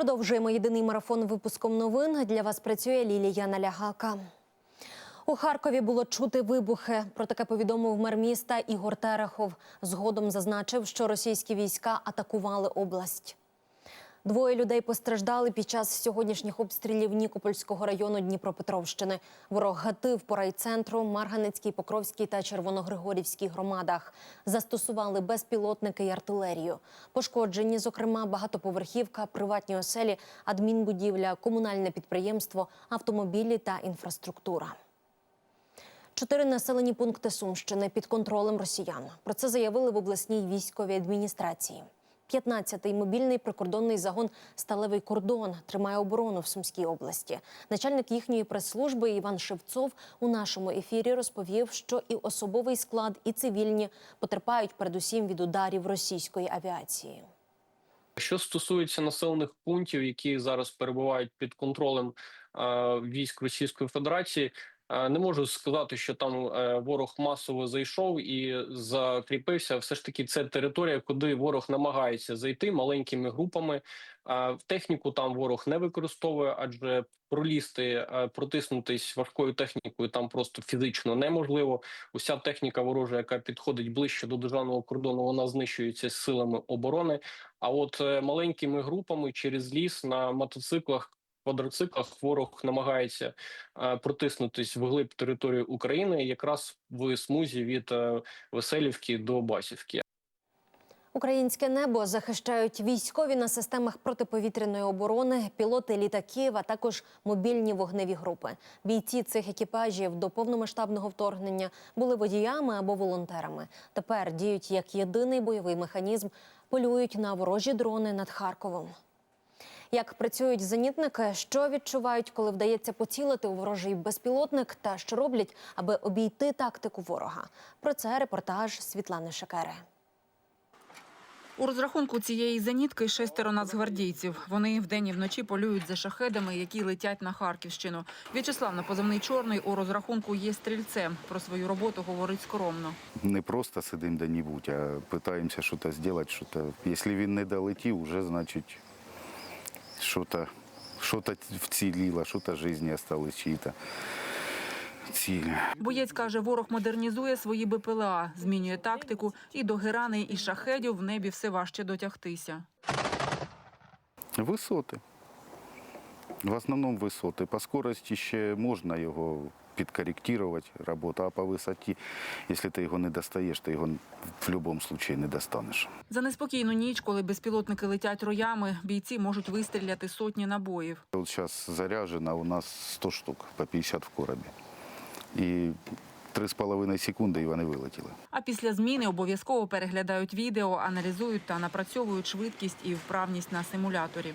Продовжуємо єдиний марафон випуском новин. Для вас працює Лілія Налягака. У Харкові було чути вибухи. Про таке повідомив мер міста Ігор Терехов. Згодом зазначив, що російські війська атакували область. Двоє людей постраждали під час сьогоднішніх обстрілів Нікопольського району Дніпропетровщини. Ворог гатив по райцентру, Марганецькій, Покровській та Червоногригорівській громадах. Застосували безпілотники й артилерію. Пошкоджені, зокрема, багатоповерхівка, приватні оселі, адмінбудівля, комунальне підприємство, автомобілі та інфраструктура. Чотири населені пункти Сумщини під контролем росіян. Про це заявили в обласній військовій адміністрації. 15-й мобільний прикордонний загон Сталевий кордон тримає оборону в Сумській області. Начальник їхньої прес-служби Іван Шевцов у нашому ефірі розповів, що і особовий склад, і цивільні потерпають передусім від ударів російської авіації. Що стосується населених пунктів, які зараз перебувають під контролем е, військ Російської Федерації, не можу сказати, що там е, ворог масово зайшов і закріпився. Все ж таки, це територія, куди ворог намагається зайти маленькими групами. Е, в техніку там ворог не використовує, адже пролізти, е, протиснутись важкою технікою там просто фізично неможливо. Уся техніка ворожа, яка підходить ближче до державного кордону, вона знищується силами оборони. А от е, маленькими групами через ліс на мотоциклах, квадроциклах ворог намагається е, протиснутись вглиб території України, якраз в смузі від е, Веселівки до Басівки. Українське небо захищають військові на системах протиповітряної оборони, пілоти літаків, а також мобільні вогневі групи. Бійці цих екіпажів до повномасштабного вторгнення були водіями або волонтерами. Тепер діють як єдиний бойовий механізм, полюють на ворожі дрони над Харковом. Як працюють зенітники, що відчувають, коли вдається поцілити у ворожий безпілотник, та що роблять, аби обійти тактику ворога? Про це репортаж Світлани Шекери. У розрахунку цієї зенітки шестеро нацгвардійців. Вони вдень і вночі полюють за шахедами, які летять на Харківщину. В'ячеслав на позивний чорний у розрахунку є стрільцем. Про свою роботу говорить скромно. Не просто сидимо де-небудь, а питаємося щось зробити. Щось. Якщо він не долетів, вже значить щось, щось вціліло, що-то житті осталось чиї-то цілі. Боєць каже, ворог модернізує свої БПЛА, змінює тактику, і до герани, і шахедів в небі все важче дотягтися. Висоти. В основному висоти. По скорості ще можна його підкоректувати, роботу, а по висоті, якщо ти його не достаєш, ти його в будь-якому випадку не достанеш. За неспокійну ніч, коли безпілотники летять роями, бійці можуть вистріляти сотні набоїв. От зараз заряджено у нас 100 штук по 50 в коробі. І 3,5 секунди і вони вилетіли. А після зміни обов'язково переглядають відео, аналізують та напрацьовують швидкість і вправність на симуляторі.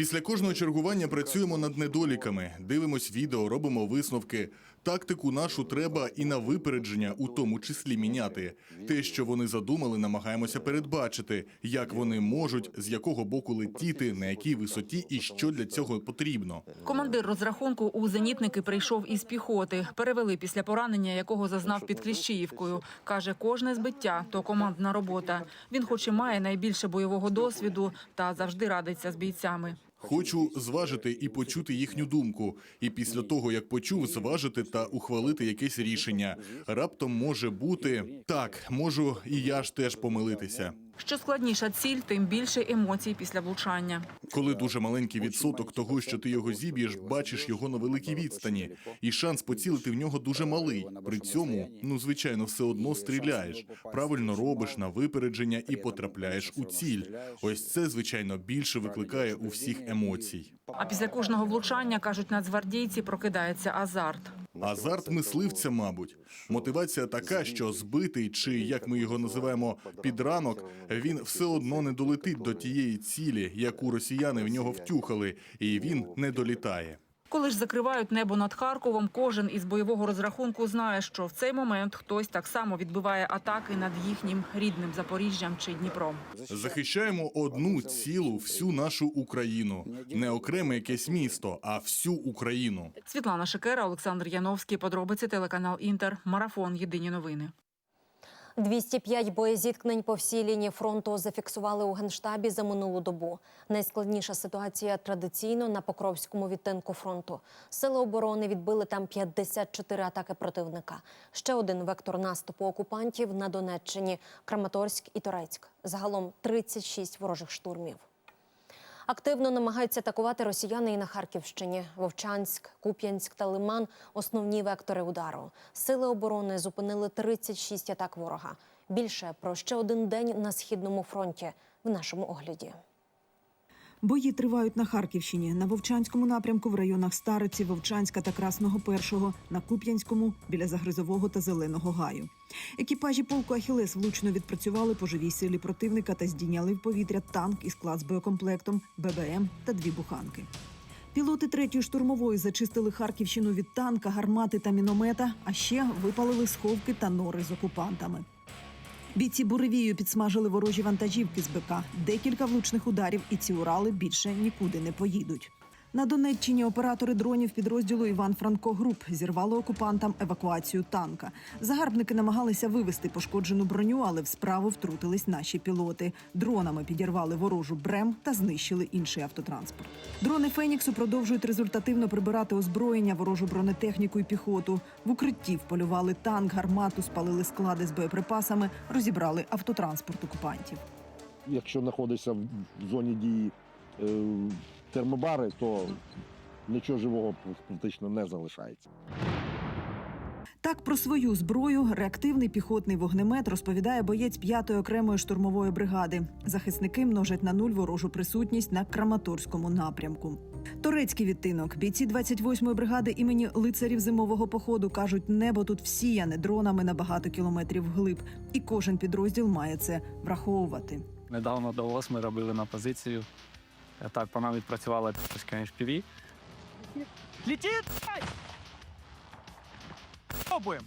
Після кожного чергування працюємо над недоліками, дивимось відео, робимо висновки. Тактику нашу треба і на випередження, у тому числі міняти. Те, що вони задумали, намагаємося передбачити, як вони можуть, з якого боку летіти, на якій висоті і що для цього потрібно. Командир розрахунку у зенітники прийшов із піхоти. Перевели після поранення, якого зазнав під Кліщіївкою. Каже, кожне збиття то командна робота. Він, хоч і має найбільше бойового досвіду, та завжди радиться з бійцями. Хочу зважити і почути їхню думку. І після того, як почув, зважити та ухвалити якесь рішення. Раптом може бути так, можу і я ж теж помилитися. Що складніша ціль, тим більше емоцій після влучання. Коли дуже маленький відсоток того, що ти його зіб'єш, бачиш його на великій відстані, і шанс поцілити в нього дуже малий. При цьому, ну звичайно, все одно стріляєш. Правильно робиш на випередження і потрапляєш у ціль. Ось це, звичайно, більше викликає у всіх емоцій. А після кожного влучання, кажуть нацгвардійці, прокидається азарт. Азарт мисливця, мабуть, мотивація така, що збитий, чи як ми його називаємо, підранок, він все одно не долетить до тієї цілі, яку росіяни в нього втюхали, і він не долітає. Коли ж закривають небо над Харковом, кожен із бойового розрахунку знає, що в цей момент хтось так само відбиває атаки над їхнім рідним Запоріжжям чи Дніпром. Захищаємо одну цілу всю нашу Україну, не окреме якесь місто, а всю Україну. Світлана Шикера, Олександр Яновський. Подробиці телеканал Інтер. Марафон. Єдині новини. 205 боєзіткнень по всій лінії фронту зафіксували у генштабі за минулу добу. Найскладніша ситуація традиційно на Покровському відтинку фронту. Сили оборони відбили там 54 атаки противника. Ще один вектор наступу окупантів на Донеччині Краматорськ і Торецьк. Загалом 36 ворожих штурмів. Активно намагаються атакувати росіяни і на Харківщині. Вовчанськ, Куп'янськ та Лиман – основні вектори удару. Сили оборони зупинили 36 атак ворога. Більше про ще один день на східному фронті в нашому огляді. Бої тривають на Харківщині, на Вовчанському напрямку в районах Стариці, Вовчанська та Красного Першого, на Куп'янському біля Загризового та Зеленого гаю. Екіпажі полку Ахілес влучно відпрацювали по живій силі противника та здійняли в повітря танк із склад з боєкомплектом, ББМ та дві буханки. Пілоти третьої штурмової зачистили Харківщину від танка, гармати та міномета, а ще випалили сховки та нори з окупантами. Бійці буревію підсмажили ворожі вантажівки з БК. Декілька влучних ударів, і ці Урали більше нікуди не поїдуть. На Донеччині оператори дронів підрозділу Іван Франко Груп зірвали окупантам евакуацію танка. Загарбники намагалися вивести пошкоджену броню, але в справу втрутились наші пілоти. Дронами підірвали ворожу брем та знищили інший автотранспорт. Дрони Феніксу продовжують результативно прибирати озброєння, ворожу бронетехніку і піхоту. В укритті вполювали танк, гармату, спалили склади з боєприпасами, розібрали автотранспорт окупантів. якщо знаходишся в зоні дії е, термобари, то нічого живого практично не залишається. Так про свою зброю реактивний піхотний вогнемет розповідає боєць 5-ї окремої штурмової бригади. Захисники множать на нуль ворожу присутність на Краматорському напрямку. Турецький відтинок. Бійці 28-ї бригади імені лицарів зимового походу кажуть, небо тут всіяне дронами на багато кілометрів вглиб, і кожен підрозділ має це враховувати. Недавно до ОС ми робили на позицію. Так, по нам відпрацювала HPV. Летит! Пробуем.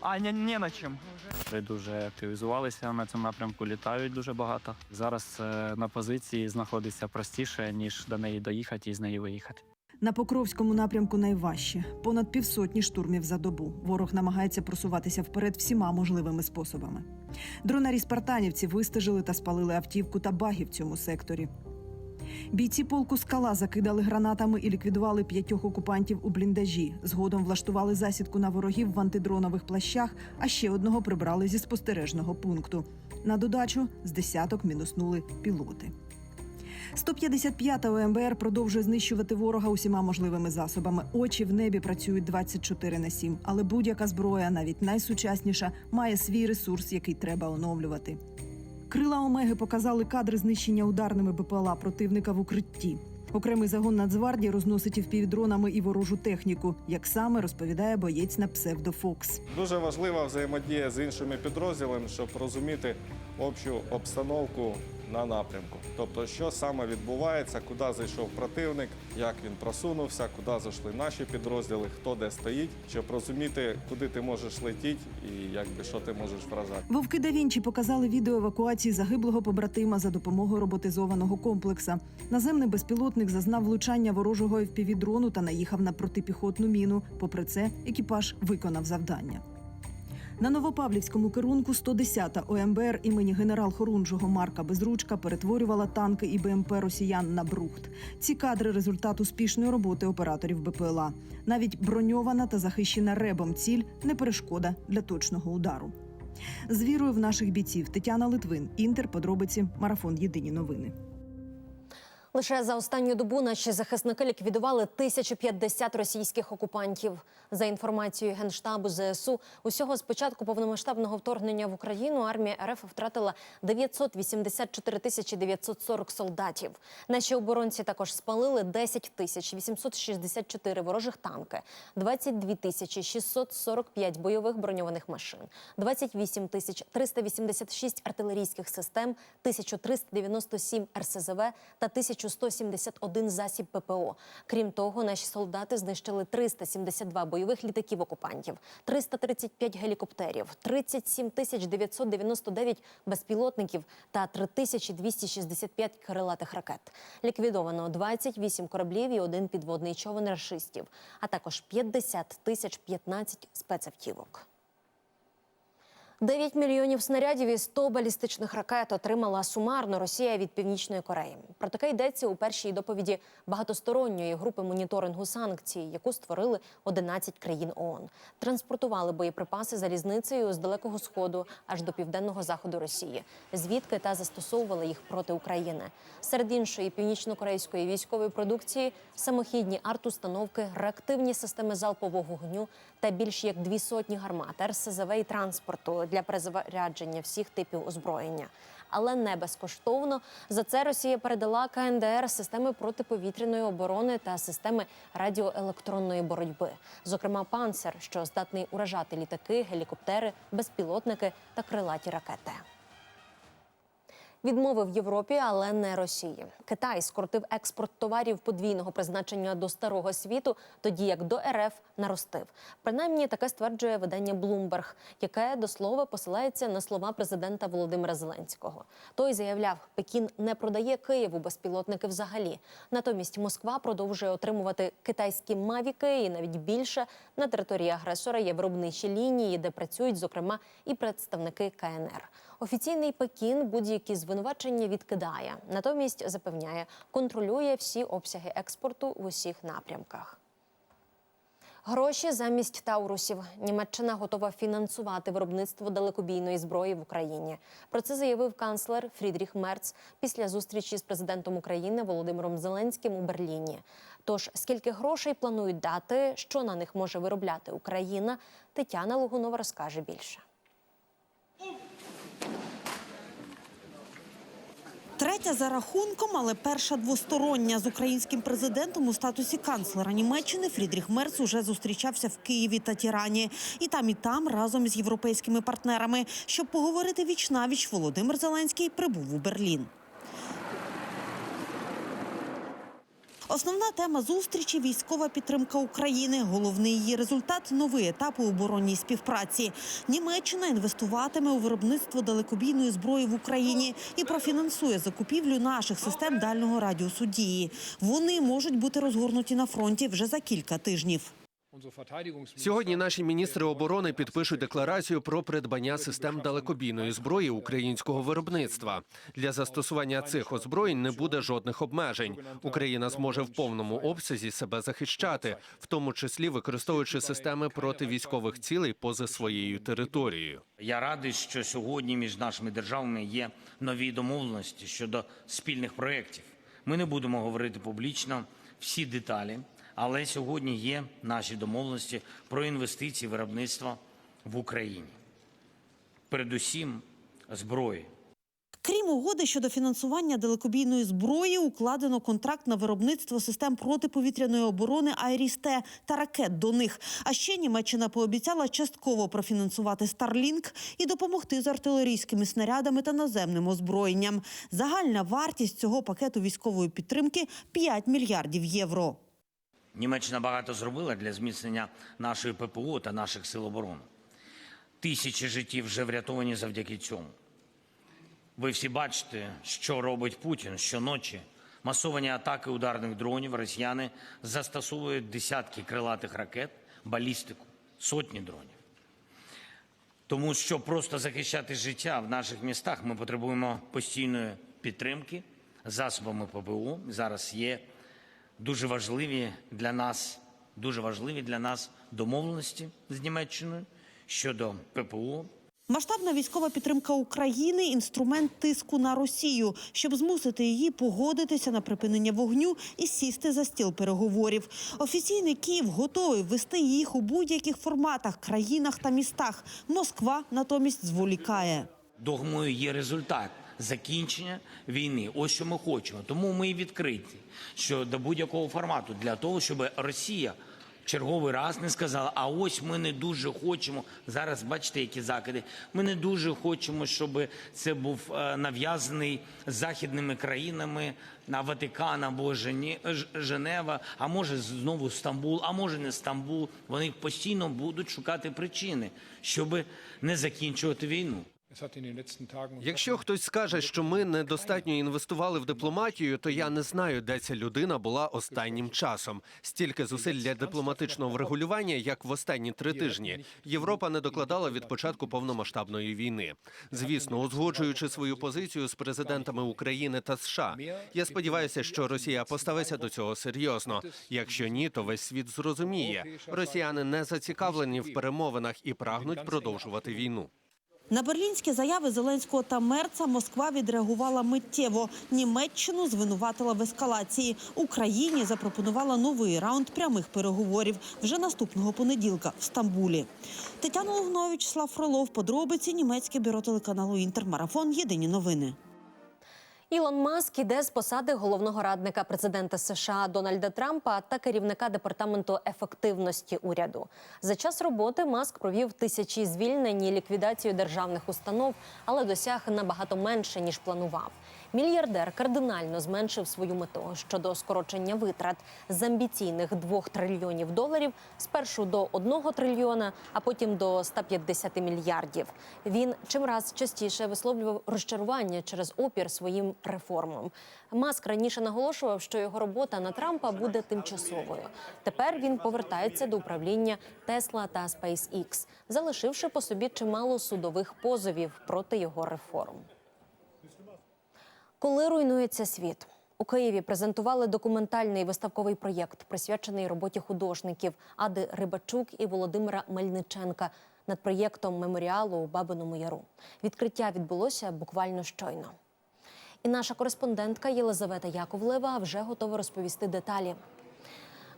А, не, не на чим. Ми дуже активізувалися на цьому напрямку, літають дуже багато. Зараз е, на позиції знаходиться простіше, ніж до неї доїхати і з неї виїхати. На Покровському напрямку найважче понад півсотні штурмів за добу. Ворог намагається просуватися вперед всіма можливими способами. Дронарі спартанівці вистежили та спалили автівку та баги в цьому секторі. Бійці полку скала закидали гранатами і ліквідували п'ятьох окупантів у бліндажі. Згодом влаштували засідку на ворогів в антидронових плащах, а ще одного прибрали зі спостережного пункту. На додачу з десяток мінуснули пілоти. 155-та ОМБР продовжує знищувати ворога усіма можливими засобами. Очі в небі працюють 24 на 7, але будь-яка зброя, навіть найсучасніша, має свій ресурс, який треба оновлювати. Крила Омеги показали кадри знищення ударними БПЛА противника в укритті. Окремий загон Нацгвардії розносить впівдронами і ворожу техніку, як саме розповідає боєць на псевдо Фокс. Дуже важлива взаємодія з іншими підрозділами, щоб розуміти общу обстановку на напрямку. Тобто, що саме відбувається, куди зайшов противник, як він просунувся, куди зайшли наші підрозділи, хто де стоїть, щоб розуміти, куди ти можеш летіти і якби що ти можеш вражати. Вовки да Вінчі показали відео евакуації загиблого побратима за допомогою роботизованого комплекса. Наземний безпілотник зазнав влучання ворожого FPV-дрону та наїхав на протипіхотну міну. Попри це, екіпаж виконав завдання. На Новопавлівському керунку 110-та ОМБР імені генерал Хорунжого Марка Безручка перетворювала танки і БМП росіян на брухт. Ці кадри результат успішної роботи операторів БПЛА. Навіть броньована та захищена ребом ціль не перешкода для точного удару. З вірою в наших бійців Тетяна Литвин, Інтер, подробиці, марафон. Єдині новини. Лише за останню добу наші захисники ліквідували 1050 російських окупантів. За інформацією Генштабу ЗСУ, усього з початку повномасштабного вторгнення в Україну армія РФ втратила 984 тисячі 940 солдатів. Наші оборонці також спалили 10 тисяч 864 ворожих танки, 22 тисячі 645 бойових броньованих машин, 28 тисяч 386 артилерійських систем, 1397 РСЗВ та 1000 1171 засіб ППО. Крім того, наші солдати знищили 372 бойових літаків окупантів, 335 гелікоптерів, 37 тисяч 999 безпілотників та 3265 крилатих ракет. Ліквідовано 28 кораблів і один підводний човен рашистів, а також 50 тисяч 15 спецавтівок. 9 мільйонів снарядів і 100 балістичних ракет отримала сумарно Росія від Північної Кореї. Про таке йдеться у першій доповіді багатосторонньої групи моніторингу санкцій, яку створили 11 країн ООН. Транспортували боєприпаси залізницею з далекого сходу аж до південного заходу Росії, звідки та застосовували їх проти України. Серед іншої північно-корейської військової продукції самохідні арт-установки, реактивні системи залпового вогню та більш як дві сотні гармат, РСЗВ і транспорту для перезарядження всіх типів озброєння. Але не безкоштовно. За це Росія передала КНДР системи протиповітряної оборони та системи радіоелектронної боротьби, зокрема панцер, що здатний уражати літаки, гелікоптери, безпілотники та крилаті ракети. Відмовив Європі, але не Росії. Китай скоротив експорт товарів подвійного призначення до старого світу, тоді як до РФ наростив. Принаймні таке стверджує видання Bloomberg, яке до слова посилається на слова президента Володимира Зеленського. Той заявляв, Пекін не продає Києву безпілотники взагалі. Натомість Москва продовжує отримувати китайські мавіки і навіть більше на території агресора є виробничі лінії, де працюють зокрема і представники КНР. Офіційний Пекін будь-які звинувачення відкидає, натомість запевняє, контролює всі обсяги експорту в усіх напрямках. Гроші замість таурусів Німеччина готова фінансувати виробництво далекобійної зброї в Україні. Про це заявив канцлер Фрідріх Мерц після зустрічі з президентом України Володимиром Зеленським у Берліні. Тож скільки грошей планують дати, що на них може виробляти Україна, Тетяна Лугунова розкаже більше. Третя за рахунком, але перша двостороння з українським президентом у статусі канцлера Німеччини Фрідріх Мерц уже зустрічався в Києві та Тірані. І там, і там разом з європейськими партнерами. Щоб поговорити віч навіч, Володимир Зеленський прибув у Берлін. Основна тема зустрічі військова підтримка України. Головний її результат новий етап у оборонній співпраці. Німеччина інвестуватиме у виробництво далекобійної зброї в Україні і профінансує закупівлю наших систем дальнього радіусу дії. Вони можуть бути розгорнуті на фронті вже за кілька тижнів. Сьогодні наші міністри оборони підпишуть декларацію про придбання систем далекобійної зброї українського виробництва. Для застосування цих озброєнь не буде жодних обмежень. Україна зможе в повному обсязі себе захищати, в тому числі використовуючи системи проти військових цілей поза своєю територією. Я радий, що сьогодні між нашими державами є нові домовленості щодо спільних проєктів. Ми не будемо говорити публічно всі деталі, але сьогодні є наші домовленості про інвестиції в виробництво в Україні. Передусім зброї. Крім угоди щодо фінансування далекобійної зброї, укладено контракт на виробництво систем протиповітряної оборони «Айріс-Т» та ракет до них. А ще Німеччина пообіцяла частково профінансувати Старлінк і допомогти з артилерійськими снарядами та наземним озброєнням. Загальна вартість цього пакету військової підтримки 5 мільярдів євро. Німеччина багато зробила для зміцнення нашої ППО та наших сил оборони. Тисячі життів вже врятовані завдяки цьому. Ви всі бачите, що робить Путін щоночі. Масовані атаки ударних дронів росіяни застосовують десятки крилатих ракет, балістику, сотні дронів. Тому що просто захищати життя в наших містах ми потребуємо постійної підтримки засобами ППО. Зараз є дуже важливі для нас, дуже важливі для нас домовленості з Німеччиною щодо ППО, Масштабна військова підтримка України інструмент тиску на Росію, щоб змусити її погодитися на припинення вогню і сісти за стіл переговорів. Офіційний Київ готовий вести їх у будь-яких форматах, країнах та містах. Москва натомість зволікає. Догмою є результат закінчення війни. Ось що ми хочемо. Тому ми і відкриті що до будь-якого формату для того, щоб Росія черговий раз не сказали, а ось ми не дуже хочемо. Зараз бачите, які закиди. Ми не дуже хочемо, щоб це був е, нав'язаний західними країнами на Ватикан або Женева, а може знову Стамбул, а може не Стамбул. Вони постійно будуть шукати причини, щоб не закінчувати війну. Якщо хтось скаже, що ми недостатньо інвестували в дипломатію, то я не знаю, де ця людина була останнім часом. Стільки зусиль для дипломатичного врегулювання, як в останні три тижні, Європа не докладала від початку повномасштабної війни. Звісно, узгоджуючи свою позицію з президентами України та США. Я сподіваюся, що Росія поставиться до цього серйозно. Якщо ні, то весь світ зрозуміє. Росіяни не зацікавлені в перемовинах і прагнуть продовжувати війну. На берлінські заяви Зеленського та Мерца Москва відреагувала миттєво. Німеччину звинуватила в ескалації. Україні запропонувала новий раунд прямих переговорів вже наступного понеділка в Стамбулі. Тетяна Лугнович, Слав Фролов, подробиці німецьке бюро телеканалу Інтермарафон. Єдині новини. Ілон Маск іде з посади головного радника президента США Дональда Трампа та керівника департаменту ефективності уряду. За час роботи Маск провів тисячі звільнень і ліквідацію державних установ, але досяг набагато менше ніж планував. Мільярдер кардинально зменшив свою мету щодо скорочення витрат з амбіційних 2 трильйонів доларів спершу до 1 трильйона, а потім до 150 мільярдів. Він чимраз частіше висловлював розчарування через опір своїм реформам. Маск раніше наголошував, що його робота на Трампа буде тимчасовою. Тепер він повертається до управління Тесла та SpaceX, залишивши по собі чимало судових позовів проти його реформ. Коли руйнується світ. У Києві презентували документальний виставковий проєкт, присвячений роботі художників Ади Рибачук і Володимира Мельниченка над проєктом меморіалу у Бабиному Яру. Відкриття відбулося буквально щойно. І наша кореспондентка Єлизавета Яковлева вже готова розповісти деталі.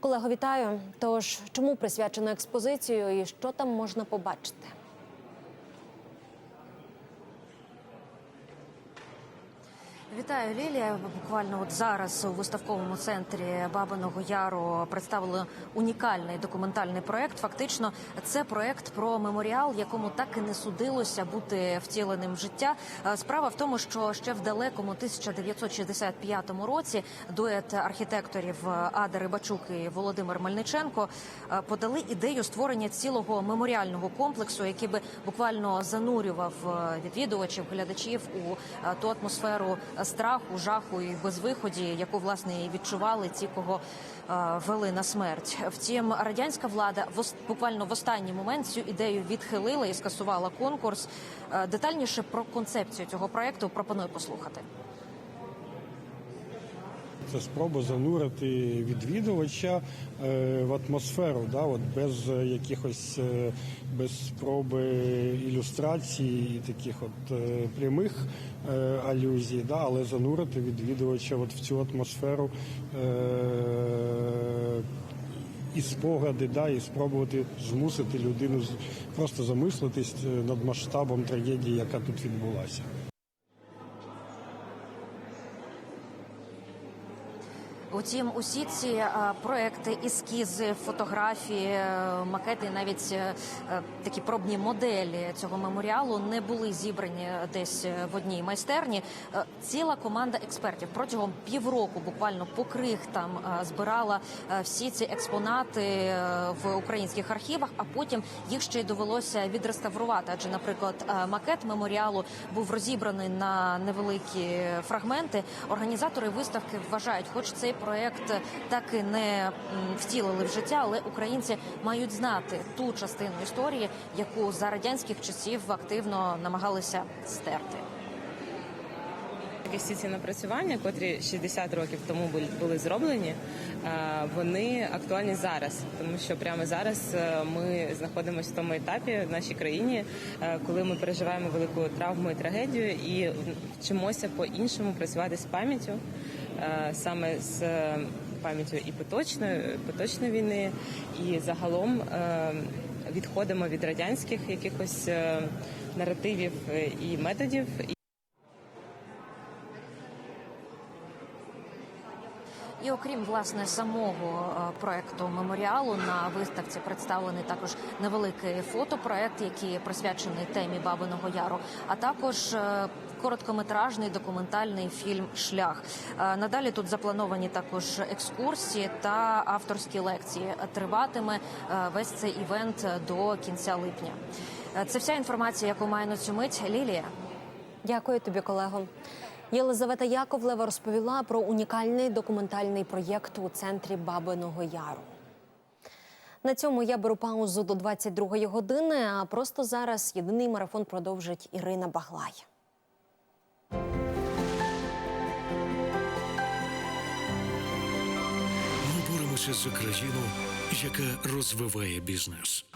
Колего, вітаю. Тож, чому присвячено експозицію і що там можна побачити? Вітаю, Лілія. Буквально от зараз у виставковому центрі Бабиного Яру представили унікальний документальний проект. Фактично, це проект про меморіал, якому так і не судилося бути втіленим в життя. Е, Справа в тому, що ще в далекому 1965 році дует архітекторів Ада Рибачук і Володимир Мельниченко е, подали ідею створення цілого меморіального комплексу, який би буквально занурював е, відвідувачів, глядачів у е, ту атмосферу страху, жаху і безвиході, яку власне і відчували ті, кого е, вели на смерть. Втім, радянська влада буквально в останній момент цю ідею відхилила і скасувала конкурс. Е, Детальніше про концепцію цього проекту пропоную послухати. Це спроба занурити відвідувача е, в атмосферу, да, от без е, якихось е, без спроби ілюстрацій і таких от прямих алюзій, да, але занурити відвідувача от в цю атмосферу і спогади, да, і спробувати змусити людину просто замислитись над масштабом трагедії, яка тут відбулася. Утім, усі ці е, проекти, ескізи, фотографії, е, макети, навіть е, такі пробні моделі цього меморіалу не були зібрані десь в одній майстерні. Ціла команда експертів протягом півроку, буквально по крихтам, збирала всі ці експонати в українських архівах, а потім їх ще й довелося відреставрувати. Адже, наприклад, макет меморіалу був розібраний на невеликі фрагменти. Організатори виставки вважають, хоч цей проект так і не втілили в життя, але українці мають знати ту частину історії, яку за радянських часів активно намагалися стерти. Всі ці напрацювання, котрі 60 років тому були, зроблені, е, вони актуальні зараз, тому що прямо зараз е, ми знаходимося в тому етапі в нашій країні, е, коли ми переживаємо велику травму і трагедію і вчимося по-іншому працювати з пам'яттю, саме з пам'яттю і поточної, поточної війни, і загалом відходимо від радянських якихось наративів і методів. І окрім власне самого е, проекту меморіалу на виставці представлений також невеликий фотопроект, який присвячений темі Бабиного Яру, а також е, короткометражний документальний фільм Шлях. Е, Надалі тут заплановані також екскурсії та авторські лекції. Триватиме весь цей івент до кінця липня. Це вся інформація, яку маю на цю мить. Лілія. Дякую тобі, колего. Єлизавета Яковлева розповіла про унікальний документальний проєкт у центрі Бабиного Яру. На цьому я беру паузу до 22-ї години. А просто зараз єдиний марафон продовжить Ірина Баглай. Ми боремося за країну, яка розвиває бізнес.